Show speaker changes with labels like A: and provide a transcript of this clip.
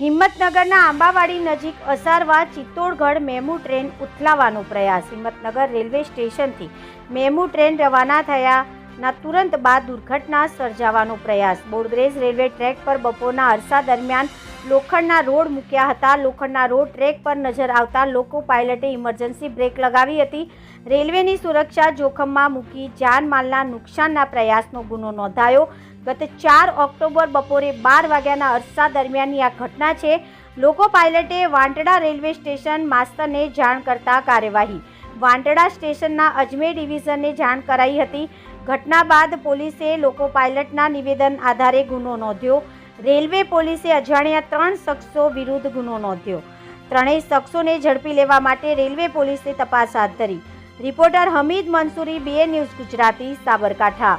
A: હિંમતનગરના આંબાવાડી નજીક Asarwa Chittorgarh MEMU train ઉથલાવાનો પ્રયાસ. હિંમતનગર રેલવે સ્ટેશનથી મેમુ ટ્રેન રવાના થયાના તુરંત બાદ દુર્ઘટના સર્જાવાનો પ્રયાસ. બોર્ડગ્રેજ રેલવે ટ્રેક પર બપોરના અરસા દરમિયાન લોખંડના રોડ મૂક્યા હતા. લોખંડના રોડ ટ્રેક પર નજર આવતા લોકો પાયલટે ઇમરજન્સી બ્રેક લગાવી હતી. રેલવેની સુરક્ષા જોખમમાં મૂકી જાનમાલના નુકસાનના પ્રયાસનો ગુનો નોંધાયો. ગત ચાર ઓક્ટોબર બપોરે બાર વાગ્યાના અરસા દરમિયાનની આ ઘટના છે. લોકો પાયલટે વાંટડા રેલવે સ્ટેશન માસ્તરને જાણ કરતા કાર્યવાહી. વાંટડા સ્ટેશનના અજમેર ડિવિઝનને જાણ કરાઈ હતી. ઘટના બાદ પોલીસે લોકો પાયલટના નિવેદન આધારે ગુનો નોંધ્યો. રેલવે પોલીસે અજાણ્યા ત્રણ શખ્સો વિરુદ્ધ ગુનો નોંધ્યો. ત્રણેય શખ્સોને ઝડપી લેવા માટે રેલવે પોલીસે તપાસ હાથ ધરી. Reporter Hamid Mansuri BA news Gujarati, Sabarkantha.